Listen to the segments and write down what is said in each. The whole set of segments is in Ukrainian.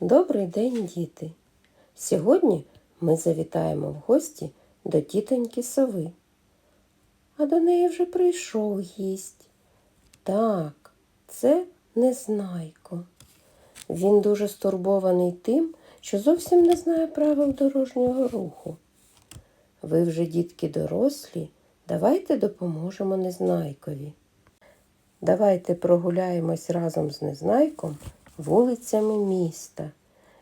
Добрий день, діти! Сьогодні ми завітаємо в гості до тітоньки сови. А до неї вже прийшов гість. Так, це Незнайко. Він дуже стурбований тим, що зовсім не знає правил дорожнього руху. Ви вже, дітки, дорослі, давайте допоможемо Незнайкові. Давайте прогуляємось разом з Незнайком вулицями міста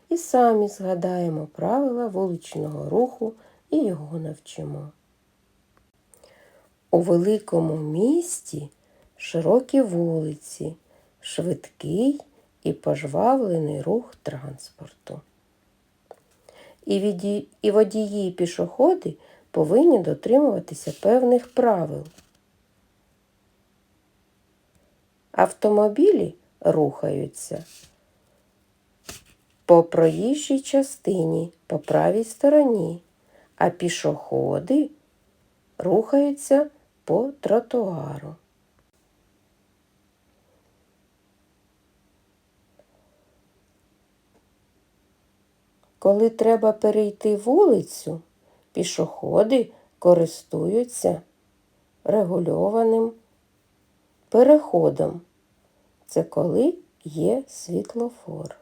і самі згадаємо правила вуличного руху і його навчимо. У великому місті широкі вулиці, швидкий і пожвавлений рух транспорту. І, водії і пішоходи повинні дотримуватися певних правил. Автомобілі рухаються по проїжджій частині по правій стороні, а пішоходи рухаються по тротуару. Коли треба перейти вулицю, пішоходи користуються регульованим переходом. Це коли є світлофор.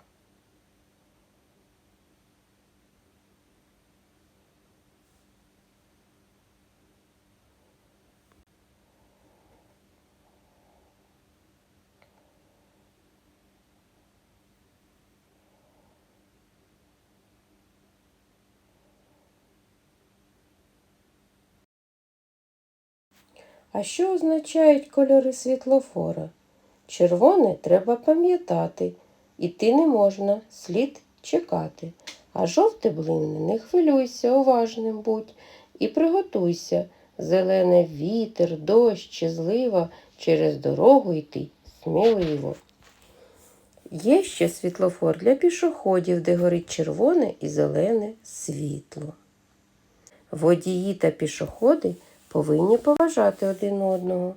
А що означають кольори світлофора? Червоне треба пам'ятати, іти не можна, слід чекати. А жовте блинне, не хвилюйся, уважним будь і приготуйся. Зелене вітер, дощ чи злива через дорогу йти сміливо. Є ще світлофор для пішоходів, де горить червоне і зелене світло. Водії та пішоходи повинні поважати один одного.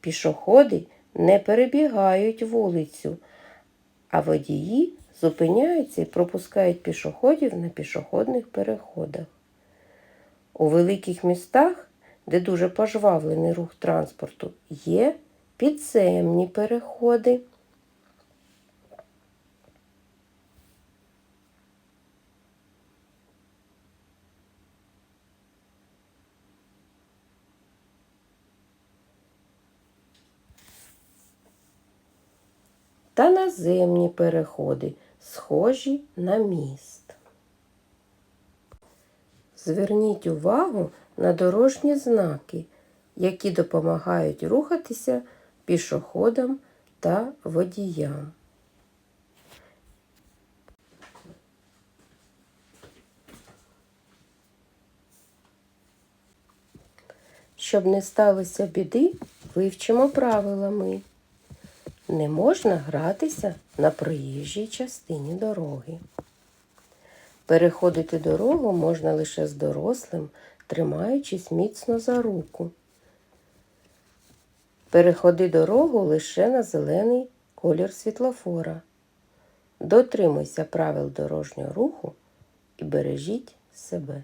Пішоходи не перебігають вулицю, а водії зупиняються і пропускають пішоходів на пішохідних переходах. У великих містах, де дуже пожвавлений рух транспорту, є підземні переходи. Та наземні переходи, схожі на міст. Зверніть увагу на дорожні знаки, які допомагають рухатися пішоходам та водіям. Щоб не сталося біди, вивчимо правилами. Не можна гратися на проїжджій частині дороги. Переходити дорогу можна лише з дорослим, тримаючись міцно за руку. Переходи дорогу лише на зелений колір світлофора. Дотримуйся правил дорожнього руху і бережіть себе.